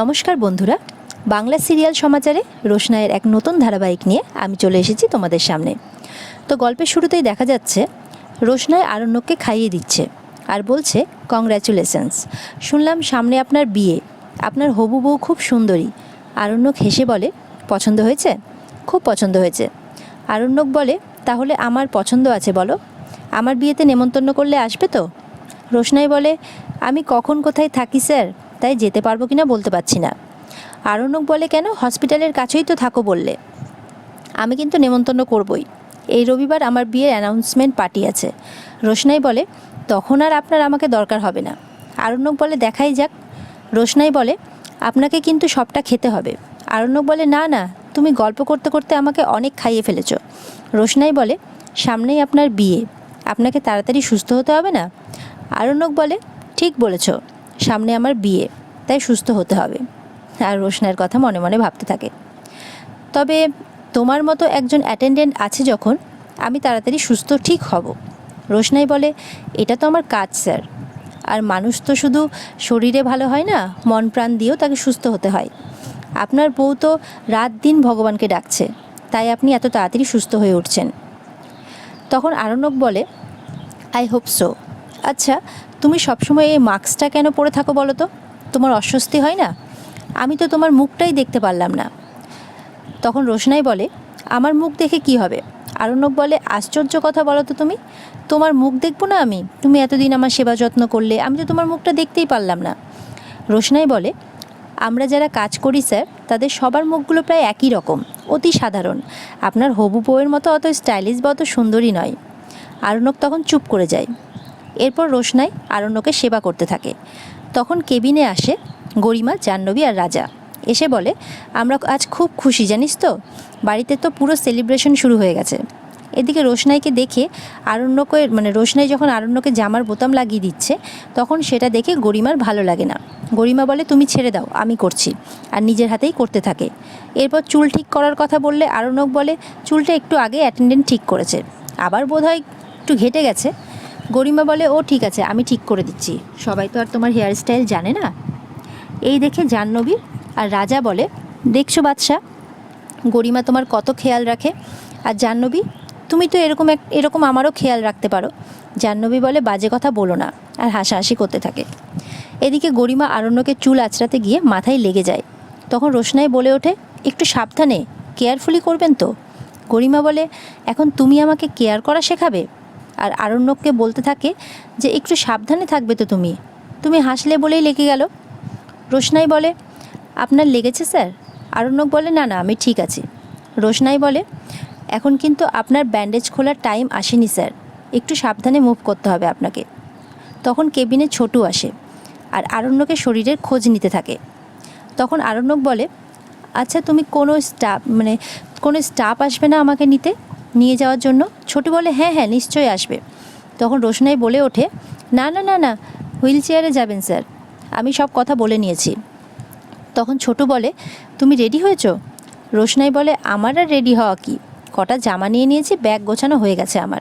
নমস্কার বন্ধুরা, বাংলা সিরিয়াল সমাচারে রোশনায়ের এক নতুন ধারাবাহিক নিয়ে আমি চলে এসেছি তোমাদের সামনে। তো গল্পের শুরুতেই দেখা যাচ্ছে রোশনায় আরণ্যককে খাইয়ে দিচ্ছে আর বলছে কংগ্র্যাচুলেশনস শুনলাম সামনে আপনার বিয়ে। আপনার হবু বউ খুব সুন্দরী। আরণ্যক হেসে বলে, পছন্দ হয়েছে? খুব পছন্দ হয়েছে। আরণ্যক বলে, তাহলে আমার পছন্দ আছে বলো। আমার বিয়েতে নেমন্তন্ন করলে আসবে তো? রোশনাই বলে, আমি কখন কোথায় থাকি, স্যার? তাই যেতে পারব কিনা বলতে পারছি না। আরণ্যক বলে, কেন? হসপিটালের কাছেই তো থাকো বললে। আমি কিন্তু নেমন্তন্ন করবই। এই রবিবার আমার বিয়ের অ্যানাউন্সমেন্ট পার্টি আছে। রোশনাই বলে, তখন আর আপনার আমাকে দরকার হবে না। আরণ্যক বলে, দেখাই যাক। রোশনাই বলে, আপনাকে কিন্তু সবটা খেতে হবে। আরণ্যক বলে, না না, তুমি গল্প করতে করতে আমাকে অনেক খাইয়ে ফেলেছ। রোশনাই বলে, সামনেই আপনার বিয়ে। আপনাকে তাড়াতাড়ি সুস্থ হতে হবে না? আরণ্যক বলে, ঠিক বলেছ। সামনে আমার বিয়ে, তাই সুস্থ হতে হবে। আর রোশনার কথা মনে মনে ভাবতে থাকে। তবে তোমার মতো একজন অ্যাটেন্ডেন্ট আছে যখন, আমি তাড়াতাড়ি সুস্থ ঠিক হব। রোশনাই বলে, এটা তো আমার কাজ, স্যার। আর মানুষ তো শুধু শরীরে ভালো হয় না, মন প্রাণ দিয়েও তাকে সুস্থ হতে হয়। আপনার বউ তো রাত দিন ভগবানকে ডাকছে, তাই আপনি এত তাড়াতাড়ি সুস্থ হয়ে উঠছেন। তখন আরণ্যক বলে আই হোপ সো আচ্ছা তুমি সবসময় এই মাস্কটা কেন পরে থাকো বলো তো? তোমার অস্বস্তি হয় না? আমি তো তোমার মুখটাই দেখতে পারলাম না। তখন রোশনাই বলে, আমার মুখ দেখে কি হবে? আরণ্যক বলে, আশ্চর্য কথা বলো তো তুমি। তোমার মুখ দেখব না আমি? তুমি এতদিন আমার সেবা যত্ন করলে, আমি তো তোমার মুখটা দেখতেই পারলাম না। রোশনাই বলে, আমরা যারা কাজ করি স্যার, তাদের সবার মুখগুলো প্রায় একই রকম, অতি সাধারণ। আপনার হবু বউয়ের মতো অত স্টাইলিশ বা অত সুন্দরী নয়। আরণ্যক তখন চুপ করে যায়। এরপর রোশনাই আরণ্যকে সেবা করতে থাকে। তখন কেবিনে আসে গরিমা, জাহ্নবী আর রাজা। এসে বলে, আমরা আজ খুব খুশি, জানিস তো? বাড়িতে তো পুরো সেলিব্রেশন শুরু হয়ে গেছে। এদিকে রোশনাইকে দেখে আরণ্যকে মানে রোশনাই যখন আরণ্যকে জামার বোতাম লাগিয়ে দিচ্ছে, তখন সেটা দেখে গরিমার ভালো লাগে না। গরিমা বলে, তুমি ছেড়ে দাও, আমি করছি। আর নিজের হাতেই করতে থাকে। এরপর চুল ঠিক করার কথা বললে আরণ্যক বলে, চুলটা একটু আগে অ্যাটেন্ডেন্ট ঠিক করেছে। আবার বোধহয় একটু ঘেটে গেছে। গরিমা বলে, ও, ঠিক আছে, আমি ঠিক করে দিচ্ছি। সবাই তো আর তোমার হেয়ার স্টাইল জানে না। এই দেখে জাহ্নবী আর রাজা বলে, দেখছ বাদশা গরিমা তোমার কত খেয়াল রাখে। আর জাহ্নবী, তুমি তো এরকম এক, এরকম আমারও খেয়াল রাখতে পারো। জাহ্নবী বলে, বাজে কথা বলো না। আর হাসাহাসি করতে থাকে। এদিকে গরিমা আরণ্যকে চুল আঁচড়াতে গিয়ে মাথায় লেগে যায়। তখন রোশনাই বলে ওঠে, একটু সাবধানে কেয়ারফুলি করবেন তো? গরিমা বলে, এখন তুমি আমাকে কেয়ার করা শেখাবে? আর আরণ্যককে বলতে থাকে যে, একটু সাবধানে থাকবে তো তুমি। তুমি হাসলে বলেই লেগে গেল। রোশনাই বলে, আপনার লেগেছে, স্যার? আরণ্যক বলে, না না, আমি ঠিক আছি। রোশনাই বলে, এখন কিন্তু আপনার ব্যান্ডেজ খোলার টাইম আসেনি, স্যার। একটু সাবধানে মুভ করতে হবে আপনাকে। তখন কেবিনে ছোটু আসে আর আরণ্যকের শরীরের খোঁজ নিতে থাকে। তখন আরণ্যক বলে আচ্ছা তুমি কোনো স্টাফ মানে কোনো স্টাফ আসবে না আমাকে নিতে? নিয়ে যাওয়ার জন্য। ছোটু বলে হ্যাঁ হ্যাঁ নিশ্চয়ই আসবে। তখন রোশনাই বলে ওঠে, না না না না, হুইল চেয়ারে যাবেন, স্যার। আমি সব কথা বলে নিয়েছি। তখন ছোটু বলে, তুমি রেডি হয়েছো? রোশনাই বলে, আমার আর রেডি হওয়া কি? কটা জামা নিয়ে নিয়েছি, ব্যাগ গোছানো হয়ে গেছে আমার।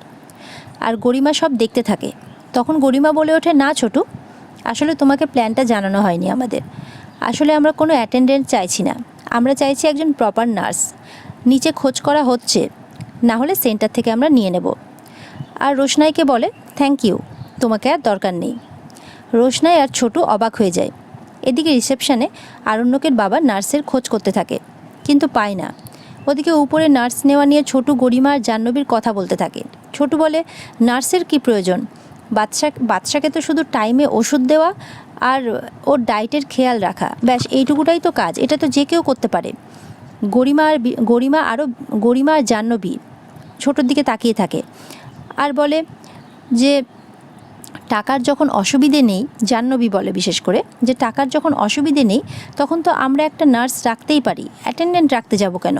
আর গরিমা সব দেখতে থাকে। তখন গরিমা বলে ওঠে, না, ছোটু, আসলে তোমাকে প্ল্যানটা জানানো হয়নি আমাদের। আসলে আমরা কোনো অ্যাটেন্ডেন্ট চাইছি না। আমরা চাইছি একজন প্রপার নার্স। নিচে খোঁজ করা হচ্ছে। না হলে সেন্টার থেকে আমরা নিয়ে নেব। আর রোশনাইকে বলে থ্যাংক ইউ তোমাকে আর দরকার নেই। রোশনাই আর ছোটু অবাক হয়ে যায়। এদিকে রিসেপশনে আরণ্যকের বাবা নার্সের খোঁজ করতে থাকে, কিন্তু পায় না। ওদিকে উপরে নার্স নেওয়া নিয়ে ছোটু গরিমা আর জাহ্নবীর কথা বলতে থাকে। ছোটু বলে, নার্সের কি প্রয়োজন? বাচ্চা বাচ্চাকে তো শুধু টাইমে ওষুধ দেওয়া আর ওর ডায়েটের খেয়াল রাখা। ব্যাস, এইটুকুটাই তো কাজ, এটা তো যে কেউ করতে পারে। গরিমা আর গরিমা আরও গরিমা আর জাহ্নবী ছোটোর দিকে তাকিয়ে থাকে আর বলে যে, টাকার যখন অসুবিধে নেই, জাহ্নবী বলে বিশেষ করে, যে টাকার যখন অসুবিধে নেই, তখন তো আমরা একটা নার্স রাখতেই পারি। অ্যাটেন্ডেন্ট রাখতে যাব কেন?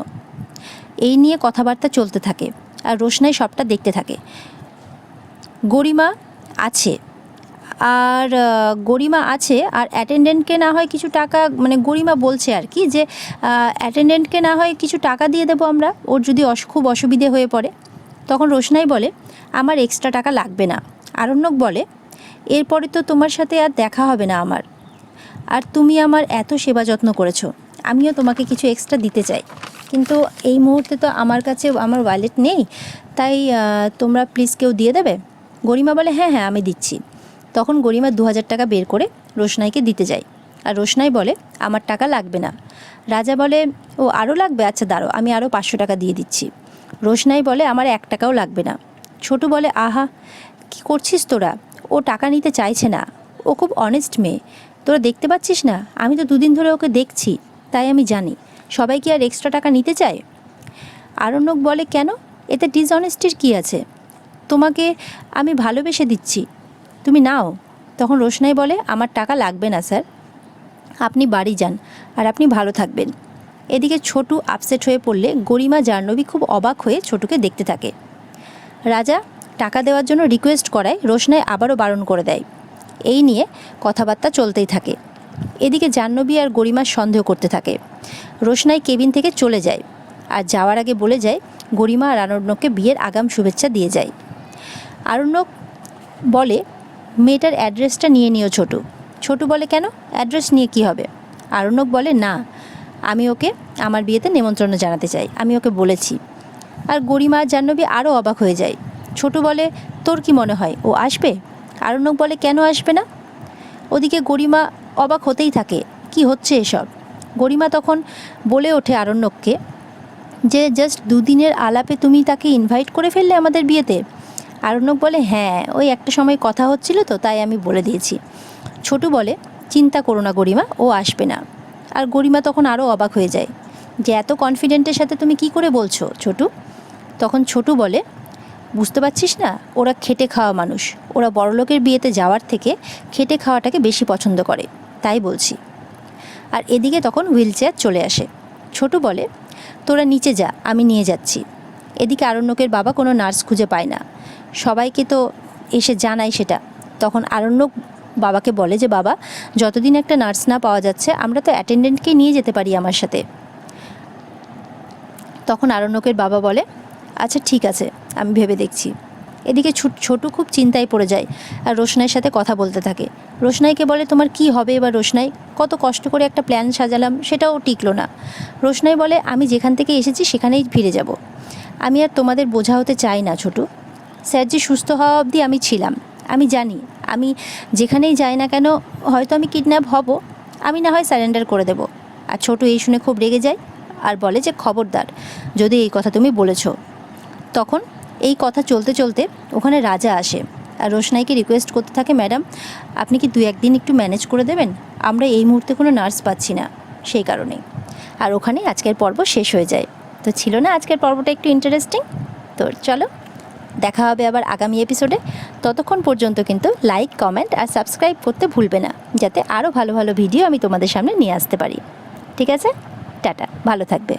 এই নিয়ে কথাবার্তা চলতে থাকে আর রোশনাই সবটা দেখতে থাকে। গরিমা আছে। আর গরিমা আছে, আর অ্যাটেন্ডেন্টকে না হয় কিছু টাকা মানে গরিমা বলছে আর কি যে অ্যাটেন্ডেন্টকে না হয় কিছু টাকা দিয়ে দেবো আমরা, ওর যদি খুব অসুবিধে হয়ে পড়ে। তখন রোশনাই বলে, আমার এক্সট্রা টাকা লাগবে না। আরণ্যক বলে, এরপরে তো তোমার সাথে আর দেখা হবে না আমার। আর তুমি আমার এত সেবা যত্ন করেছ, আমিও তোমাকে কিছু এক্সট্রা দিতে চাই। কিন্তু এই মুহূর্তে তো আমার কাছে আমার ওয়ালেট নেই, তাই তোমরা প্লিজ কেউ দিয়ে দেবে? গরিমা বলে হ্যাঁ হ্যাঁ আমি দিচ্ছি। তখন গরিমা দু হাজার টাকা বের করে রোশনাইকে দিতে যায়। আর রোশনাই বলে, আমার টাকা লাগবে না। রাজা বলে, ও আরও লাগবে? আচ্ছা দাঁড়ো আমি আরও পাঁচশো টাকা দিয়ে দিচ্ছি। রোশনাই বলে, আমার এক টাকাও লাগবে না। ছোটু বলে, আহা, কি করছিস তোরা? ও টাকা নিতে চাইছে না। ও খুব অনেস্ট মেয়ে। তোরা দেখতে পাচ্ছিস না? আমি তো দুদিন ধরে ওকে দেখছি, তাই আমি জানি। সবাই কি আর এক্সট্রা টাকা নিতে চায়? আরণ্যক বলে, কেন? এতে ডিসঅনেস্টির কী আছে? তোমাকে আমি ভালোবেসে দিচ্ছি। তুমি নাও। তখন রোশনাই বলে, আমার টাকা লাগবে না, স্যার। আপনি বাড়ি যান আর আপনি ভালো থাকবেন। এদিকে ছোটু আপসেট হয়ে পড়লে গরিমা জাহ্নবী খুব অবাক হয়ে ছোটুকে দেখতে থাকে। রাজা টাকা দেওয়ার জন্য রিকোয়েস্ট করায়, রোশনাই আবারও বারণ করে দেয়। এই নিয়ে কথাবার্তা চলতেই থাকে। এদিকে জাহ্নবী আর গরিমার সন্দেহ করতে থাকে। রোশনাই কেবিন থেকে চলে যায় আর যাওয়ার আগে বলে যায়, গরিমা আর আরণ্যককে বিয়ের আগাম শুভেচ্ছা দিয়ে যায়। আরণ্যক বলে মেয়েটার অ্যাড্রেসটা নিয়ে নিও ছোটু। ছোটু বলে কেন? অ্যাড্রেস নিয়ে কি হবে? আরণ্যক বলে, না, আমি ওকে আমার বিয়েতে নেমন্ত্রণ জানাতে চাই। আমি ওকে বলেছি। আর গরিমা জাহ্নবী আরও অবাক হয়ে যায়। ছোটু বলে, তোর কি মনে হয়, ও আসবে? আরণ্যক বলে, কেন আসবে না? ওদিকে গরিমা অবাক হতেই থাকে, কি হচ্ছে এসব? গরিমা তখন বলে ওঠে আরণ্যককে, যে জাস্ট দুদিনের আলাপে তুমি তাকে ইনভাইট করে ফেললে আমাদের বিয়েতে? আরণ্যক বলে হ্যাঁ ওই একটা সময় কথা হচ্ছিল তো, তাই আমি বলে দিয়েছি। ছোটু বলে, চিন্তা করো না গরিমা, ও আসবে না। আর গরিমা তখন আরও অবাক হয়ে যায়, যে এত কনফিডেন্টের সাথে তুমি কি করে বলছো, ছোটু? তখন ছোটু বলে, বুঝতে পারছিস না, ওরা খেটে খাওয়া মানুষ। ওরা বড়লোকের বিয়েতে যাওয়ার থেকে খেটে খাওয়াটাকে বেশি পছন্দ করে, তাই বলছি। আর এদিকে তখন হুইল চেয়ার চলে আসে। ছোটু বলে, তোরা নিচে যা, আমি নিয়ে যাচ্ছি। এদিকে আরণ্যকের বাবা কোনো নার্স খুঁজে পায় না। সবাইকে তো এসে জানায় সেটা। তখন আরণ্যক বাবাকে বলে যে, বাবা, যতদিন একটা নার্স না পাওয়া যাচ্ছে, আমরা তো অ্যাটেন্ডেন্টকে নিয়ে যেতে পারি আমার সাথে। তখন আরণ্যকের বাবা বলে আচ্ছা ঠিক আছে, আমি ভেবে দেখছি। এদিকে ছোটু খুব চিন্তায় পড়ে যায় আর রোশনাইয়ের সাথে কথা বলতে থাকে। রোশনাইকে বলে, তোমার কি হবে এবার রোশনাই? কত কষ্ট করে একটা প্ল্যান সাজালাম, সেটাও টিকলো না। রোশনাই বলে, আমি যেখান থেকে এসেছি, সেখানেই ফিরে যাব। আমি আর তোমাদের বোঝা হতে চাই না, ছোটু। স্যারজি সুস্থ হওয়া অবধি আমি ছিলাম। আমি জানি, আমি যেখানেই যাই না কেন হয়তো আমি কিডন্যাপ হব, আমি না হয় স্যারেন্ডার করে দেব। আর ছোটু এই শুনে খুব রেগে যায় আর বলে যে, খবরদার, যদি এই কথা তুমি বলেছ। তখন এই কথা চলতে চলতে ওখানে রাজা আসে। আর রোশনাইকে রিকোয়েস্ট করতে থাকে, ম্যাডাম, আপনি কি দু একদিন একটু ম্যানেজ করে দেবেন? আমরা এই মুহূর্তে কোনো নার্স পাচ্ছি না। সেই কারণেই। আর ওখানে আজকের পর্ব শেষ হয়ে যায়। তো ছিল না আজকের পর্বটা একটু ইন্টারেস্টিং তো চলো। দেখা হবে আবার আগামী এপিসোডে ততক্ষণ পর্যন্ত কিন্তু লাইক কমেন্ট আর সাবস্ক্রাইব করতে ভুলবে না, যাতে আরও ভালো ভালো ভিডিও আমি তোমাদের সামনে নিয়ে আসতে পারি। ঠিক আছে? টাটা, ভালো থাকবে।